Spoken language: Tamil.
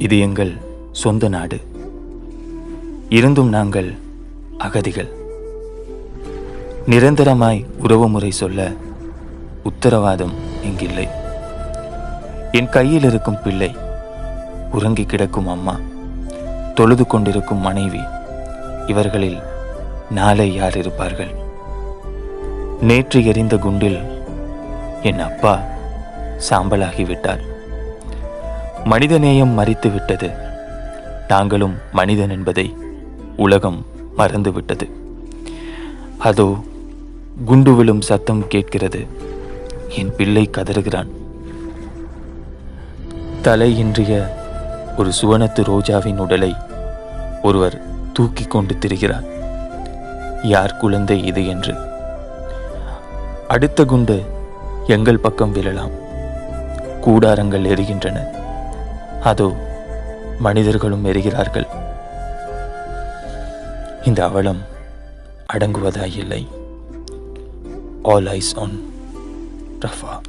இது எங்கள் சொந்த நாடு. இருந்தும் நாங்கள் அகதிகள். நிரந்தரமாய் உறவுமுறை சொல்ல உத்தரவாதம் இங்கில்லை. என் கையில் இருக்கும் பிள்ளை உறங்கி கிடக்கும் அம்மா தொழுது கொண்டிருக்கும் மனைவி இவர்களில் நாளை யார் இருப்பார்கள்? நேற்று எரிந்த குண்டில் என் அப்பா சாம்பலாகிவிட்டார். மனிதநேயம் மறித்துவிட்டது. நாங்களும் மனிதன் என்பதை உலகம் மறந்துவிட்டது. அதோ குண்டு விழும் சத்தம் கேட்கிறது. என் பிள்ளை கதறுகிறான். தலையின்றிய ஒரு சுவனத்து ரோஜாவின் உடலை ஒருவர் தூக்கி கொண்டு திரிகிறார். யார் குழந்தை இது என்று. அடுத்த குண்டு எங்கள் பக்கம் விழலாம். கூடாரங்கள் எரிகின்றன. அதோ மனிதர்களும் எரிகிறார்கள். இந்த அவலம் அடங்குவதாயில்லை. All eyes on Rafah